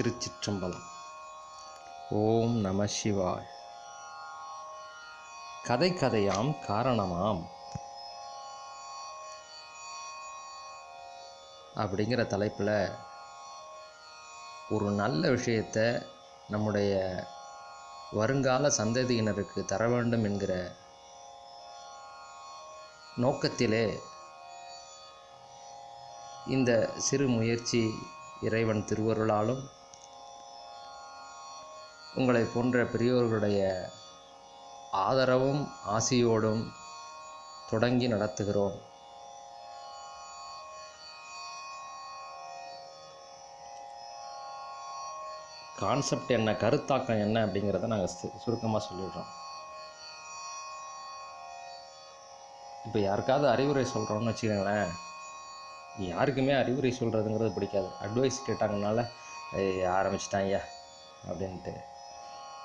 திருச்சிற்றம்பலம். ஓம் நம சிவாய். கதை கதையாம் காரணமாம். அப்படிங்கிற தலைப்பில் ஒரு நல்ல விஷயத்தை நம்முடைய வருங்கால சந்ததியினருக்கு தர வேண்டும் என்கிற நோக்கத்திலே இந்த சிறு முயற்சி இறைவன் திருவருளாலும் உங்களை போன்ற பெரியோர்களுடைய ஆதரவும் ஆசியோடும் தொடங்கி நடத்துகிறோம். கான்செப்ட் என்ன கருத்தாக்கம் என்ன அப்படிங்கிறத நாங்கள் சுருக்கமாக சொல்லிடுறோம். இப்போ யாருக்காவது அறிவுரை சொல்கிறோம்னு வச்சுக்கோங்களேன் யாருக்குமே அறிவுரை சொல்கிறதுங்கிறது பிடிக்காது. அட்வைஸ் கேட்டாங்கனால ஆரம்பிச்சிட்டாங்க அப்படின்ட்டு.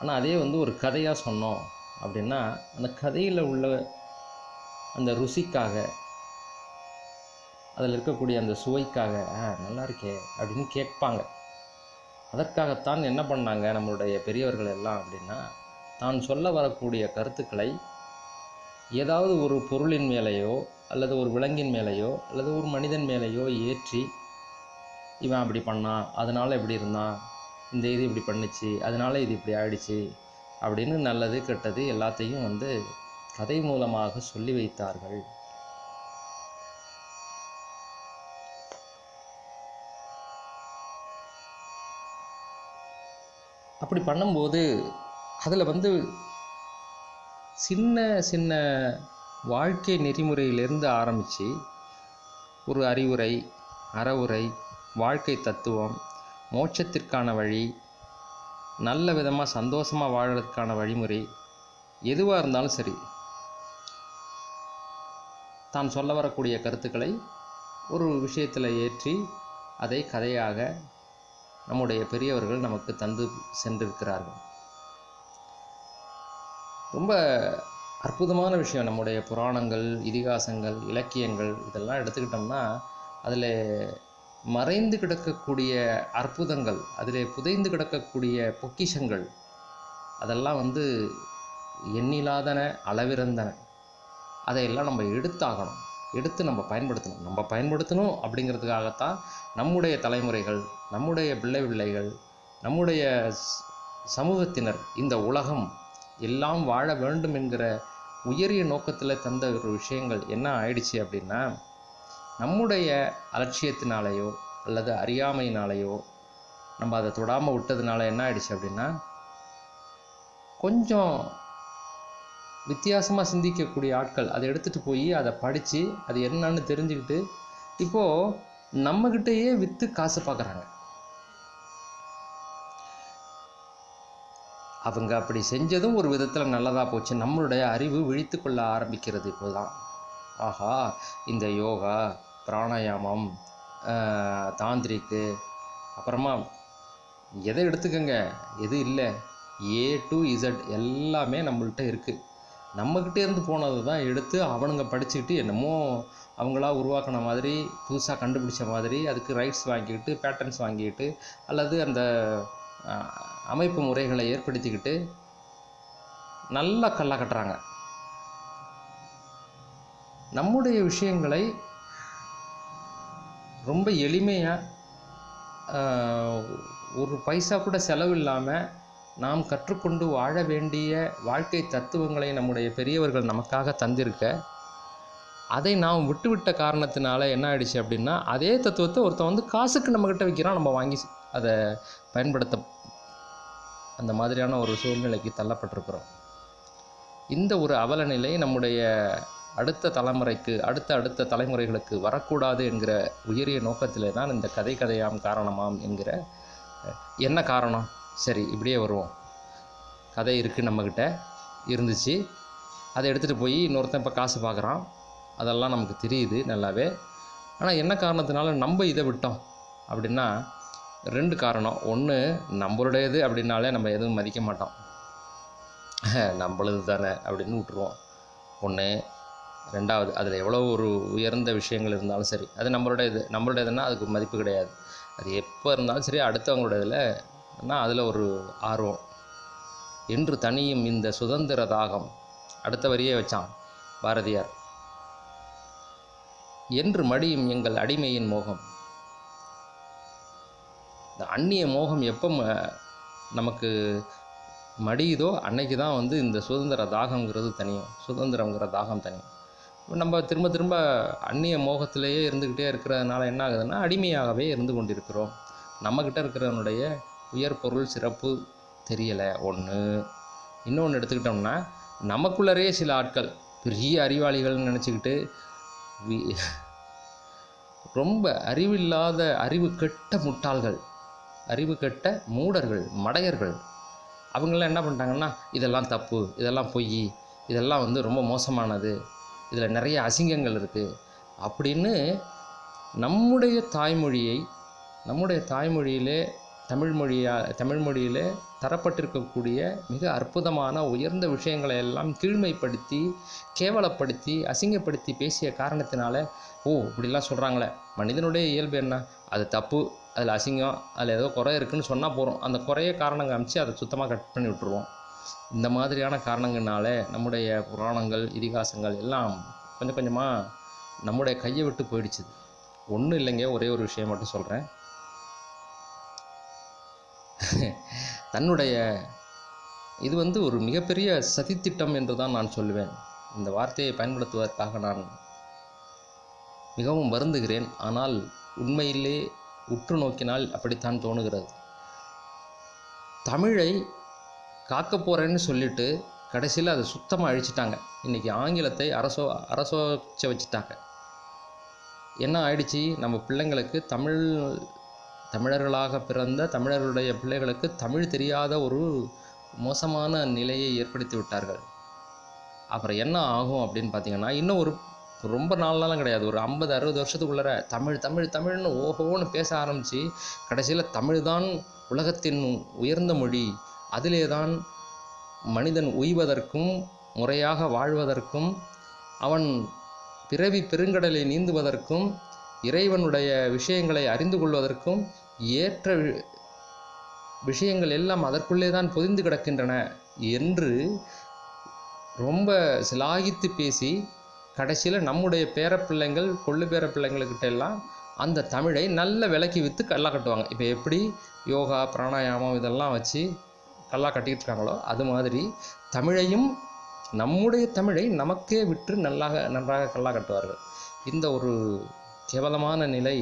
ஆனால் அதே வந்து ஒரு கதையாக சொன்னோம் அப்படின்னா அந்த கதையில் உள்ள அந்த ருசிக்காக அதில் இருக்கக்கூடிய அந்த சுவைக்காக ஆ நல்லா இருக்கே அப்படின்னு கேட்பாங்க. அதற்காகத்தான் என்ன பண்ணாங்க நம்மளுடைய பெரியவர்கள் எல்லாம் அப்படின்னா தான் சொல்ல வரக்கூடிய கருத்துக்களை ஏதாவது ஒரு பொருளின் மேலேயோ அல்லது ஒரு விலங்கின் மேலேயோ அல்லது ஒரு மனிதன் மேலேயோ ஏற்றி இவன் அப்படி பண்ணான் அதனால் இப்படி இருந்தான் இந்த இது இப்படி பண்ணுச்சு அதனால இது இப்படி ஆயிடுச்சு அப்படின்னு நல்லது கெட்டது எல்லாத்தையும் வந்து கதை மூலமாக சொல்லி வைத்தார்கள். அப்படி பண்ணும்போது அதில் வந்து சின்ன சின்ன வாழ்க்கை நெறிமுறையிலிருந்து ஆரம்பித்து ஒரு அறிவுரை அறவுரை வாழ்க்கை தத்துவம் மோட்சத்திற்கான வழி நல்ல விதமாக சந்தோஷமாக வாழறதுக்கான வழிமுறை எதுவாக இருந்தாலும் சரி தான் சொல்ல வரக்கூடிய கருத்துக்களை ஒரு விஷயத்தில் ஏற்றி அதை கதையாக நம்முடைய பெரியவர்கள் நமக்கு தந்து சென்றிருக்கிறார்கள். ரொம்ப அற்புதமான விஷயம் நம்முடைய புராணங்கள் இதிகாசங்கள் இலக்கியங்கள் இதெல்லாம் எடுத்துக்கிட்டோம்னா அதில் மறைந்து கிடக்கக்கூடிய அற்புதங்கள் அதில் புதைந்து கிடக்கக்கூடிய பொக்கிஷங்கள் அதெல்லாம் வந்து எண்ணிலாதன அளவிறந்தன. அதையெல்லாம் நம்ம எடுத்தாகணும். எடுத்து நம்ம பயன்படுத்தணும். நம்ம பயன்படுத்தணும் அப்படிங்கிறதுக்காகத்தான் நம்முடைய தலைமுறைகள் நம்முடைய பிள்ளை பிள்ளைகள் நம்முடைய சமூகத்தினர் இந்த உலகம் எல்லாம் வாழ வேண்டும் என்கிற உயரிய நோக்கத்தில் தந்த ஒரு விஷயங்கள் என்ன ஆயிடுச்சு அப்படின்னா நம்முடைய அலட்சியத்தினாலேயோ அல்லது அறியாமையினாலேயோ நம்ம அதை தொடாமல் விட்டதுனால என்ன ஆயிடுச்சு அப்படின்னா கொஞ்சம் வித்தியாசமாக சிந்திக்கக்கூடிய ஆட்கள் அதை எடுத்துகிட்டு போய் அதை படித்து அது என்னன்னு தெரிஞ்சுக்கிட்டு இப்போது நம்மக்கிட்டேயே விற்று காசு பார்க்குறாங்க அவங்க அப்படி செஞ்சதும் ஒரு விதத்தில் நல்லதாக போச்சு. நம்மளுடைய அறிவு விழித்து கொள்ள ஆரம்பிக்கிறது இப்போதான். ஆஹா இந்த யோகா பிராணாயாமம் தாந்திரிக்கு அப்புறமா எதை எடுத்துக்கங்க? எது இல்லை? ஏ டு இசட் எல்லாமே நம்மள்கிட்ட இருக்குது நம்மக்கிட்டே இருந்து போனது தான் எடுத்து அவனுங்க படிச்சுக்கிட்டு என்னமோ அவங்களா உருவாக்கின மாதிரி புதுசாக கண்டுபிடிச்ச மாதிரி அதுக்கு ரைட்ஸ் வாங்கிக்கிட்டு பேட்டர்ன்ஸ் வாங்கிக்கிட்டு அல்லது அந்த அமைப்பு முறைகளை ஏற்படுத்திக்கிட்டு நல்லா கல்லா கட்டுறாங்க. நம்முடைய விஷயங்களை ரொம்ப எளிமையாக ஒரு பைசா கூட செலவில்லாமல் நாம் கற்றுக்கொண்டு வாழ வேண்டிய வாழ்க்கை தத்துவங்களை நம்முடைய பெரியவர்கள் நமக்காக தந்திருக்க அதை நாம் விட்டுவிட்ட காரணத்தினால என்ன ஆயிடுச்சு அப்படின்னா அதே தத்துவத்தை ஒருத்தன் வந்து காசுக்கு நம்மக்கிட்ட விற்கிறான் நம்ம வாங்கி அதை பயன்படுத்த அந்த மாதிரியான ஒரு சூழ்நிலைக்கு தள்ளப்பட்டிருக்கிறோம். இந்த ஒரு அவலநிலை நம்முடைய அடுத்த தலைமுறைக்கு அடுத்த அடுத்த தலைமுறைகளுக்கு வரக்கூடாது என்கிற உயரிய நோக்கத்தில் தான் இந்த கதை கதையாம் காரணமாம் என்கிற என்ன காரணம்? சரி இப்படியே வருவோம். கதை இருக்குது நம்மக்கிட்ட இருந்துச்சு. அதை எடுத்துகிட்டு போய் இன்னொருத்தன் இப்போ காசு பார்க்குறான் அதெல்லாம் நமக்கு தெரியுது நல்லாவே. ஆனால் என்ன காரணத்தினால நம்ம இதை விட்டோம்? அப்படின்னா ரெண்டு காரணம். ஒன்று நம்மளுடையது அப்படின்னாலே நம்ம எதுவும் மதிக்க மாட்டோம். நம்மளது தானே அப்படின்னு விட்டுருவோம். ஒன்று ரெண்டாவது அதில் எவ்வளோ ஒரு உயர்ந்த விஷயங்கள் இருந்தாலும் சரி அது நம்மளோட இது நம்மளுடையதுன்னா அதுக்கு மதிப்பு கிடையாது. அது எப்போ இருந்தாலும் சரி அடுத்தவங்களோட இதில் ஆனால் அதில் ஒரு ஆர்வம். என்று தனியும் இந்த சுதந்திர தாகம் அடுத்த வரியே வச்சான் பாரதியார். என்று மடியும் எங்கள் அடிமையின் மோகம். இந்த அந்நிய மோகம் எப்போ நமக்கு மடியுதோ அன்னைக்கு தான் வந்து இந்த சுதந்திர தாகங்கிறது தனியும் சுதந்திரங்கிற தாகம் தனியும். நம்ம திரும்ப திரும்ப அந்நிய மோகத்திலேயே இருந்துக்கிட்டே இருக்கிறதுனால என்ன ஆகுதுன்னா அடிமையாகவே இருந்து கொண்டிருக்கிறோம். நம்மக்கிட்ட இருக்கிறவனுடைய உயர் பொருள் சிறப்பு தெரியலை. ஒன்று இன்னொன்று எடுத்துக்கிட்டோம்னா நமக்குள்ளரே சில ஆட்கள் பெரிய அறிவாளிகள்னு நினச்சிக்கிட்டு ரொம்ப அறிவில்லாத அறிவு கெட்ட முட்டாள்கள் அறிவு கெட்ட மூடர்கள் மடையர்கள் அவங்களாம் என்ன பண்ணிட்டாங்கன்னா இதெல்லாம் தப்பு இதெல்லாம் பொய் இதெல்லாம் வந்து ரொம்ப மோசமானது இதில் நிறைய அசிங்கங்கள் இருக்குது அப்படின்னு நம்முடைய தாய்மொழியை நம்முடைய தாய்மொழியிலே தமிழ் மொழியா தமிழ் மொழியிலே தரப்பட்டிருக்கக்கூடிய மிக அற்புதமான உயர்ந்த விஷயங்களை எல்லாம் கீழ்மைப்படுத்தி கேவலப்படுத்தி அசிங்கப்படுத்தி பேசிய காரணத்தினால ஓ இப்படிலாம் சொல்கிறாங்களே மனிதனுடைய இயல்பு என்ன? அது தப்பு அதில் அசிங்கம் அதில் ஏதோ குறை இருக்குதுன்னு சொன்னால் போகிறோம் அந்த குறைய காரணம் காமிச்சு அதை சுத்தமாக கட் பண்ணி விட்டுருவோம். இந்த மாதிரியான காரணங்கள்னால நம்முடைய புராணங்கள் இதிகாசங்கள் எல்லாம் கொஞ்சம் கொஞ்சமாக நம்முடைய கையை விட்டு போயிடுச்சு. ஒன்றும் இல்லைங்க ஒரே ஒரு விஷயம் மட்டும் சொல்கிறேன் தன்னுடைய இது வந்து ஒரு மிகப்பெரிய சதித்திட்டம் என்று தான் நான் சொல்லுவேன். இந்த வார்த்தையை பயன்படுத்துவதற்காக நான் மிகவும் வருந்துகிறேன். ஆனால் உண்மையிலே உற்று நோக்கினால் அப்படித்தான் தோணுகிறது. தமிழை காக்க போகிறேன்னு சொல்லிட்டு கடைசியில் அதை சுத்தமாக அழிச்சிட்டாங்க. இன்றைக்கி ஆங்கிலத்தை அரசோ அரசோச்ச வச்சுட்டாங்க. என்ன ஆயிடுச்சு? நம்ம பிள்ளைங்களுக்கு தமிழ் தமிழர்களாக பிறந்த தமிழர்களுடைய பிள்ளைகளுக்கு தமிழ் தெரியாத ஒரு மோசமான நிலையை ஏற்படுத்தி விட்டார்கள். அப்புறம் என்ன ஆகும் அப்படின்னு பார்த்தீங்கன்னா இன்னும் ஒரு ரொம்ப நாள்லாம் கிடையாது. ஒரு ஐம்பது அறுபது வருஷத்துக்குள்ளார தமிழ் தமிழ் தமிழ்னு ஓஹோன்னு பேச ஆரம்பித்து கடைசியில் தமிழ் தான் உலகத்தின் உயர்ந்த மொழி அதிலே தான் மனிதன் உய்வதற்கும் முறையாக வாழ்வதற்கும் அவன் பிறவி பெருங்கடலை நீந்துவதற்கும் இறைவனுடைய விஷயங்களை அறிந்து கொள்வதற்கும் ஏற்ற வி- விஷயங்கள் எல்லாம் அதற்குள்ளே தான் பொதிந்து கிடக்கின்றன என்று ரொம்ப சிலாகித்து பேசி கடைசியில் நம்முடைய பேரப்பிள்ளைங்கள் கொள்ளு பேரப்பிள்ளைங்கள்கிட்ட எல்லாம் அந்த தமிழை நல்ல விலைக்கு விற்று கல்லா கட்டுவாங்க இப்போ எப்படி யோகா பிராணாயாமம் இதெல்லாம் வச்சு கல்லா கட்டிக்கிட்டு இருக்காங்களோ அது மாதிரி தமிழையும் நம்முடைய தமிழை நமக்கே விற்று நல்லாக நன்றாக கல்லா கட்டுவார்கள். இந்த ஒரு கேவலமான நிலை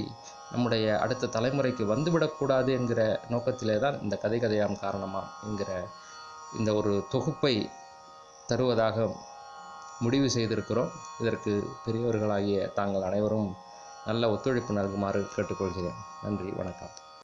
நம்முடைய அடுத்த தலைமுறைக்கு வந்துவிடக்கூடாது என்கிற நோக்கத்திலே தான் இந்த கதை கதையாம் காரணமா என்கிற இந்த ஒரு தொகுப்பை தருவதாக முடிவு செய்திருக்கிறோம். இதற்கு பெரியவர்களாகிய தாங்கள் அனைவரும் நல்ல ஒத்துழைப்பு நல்குமாறு கேட்டுக்கொள்கிறேன். நன்றி வணக்கம்.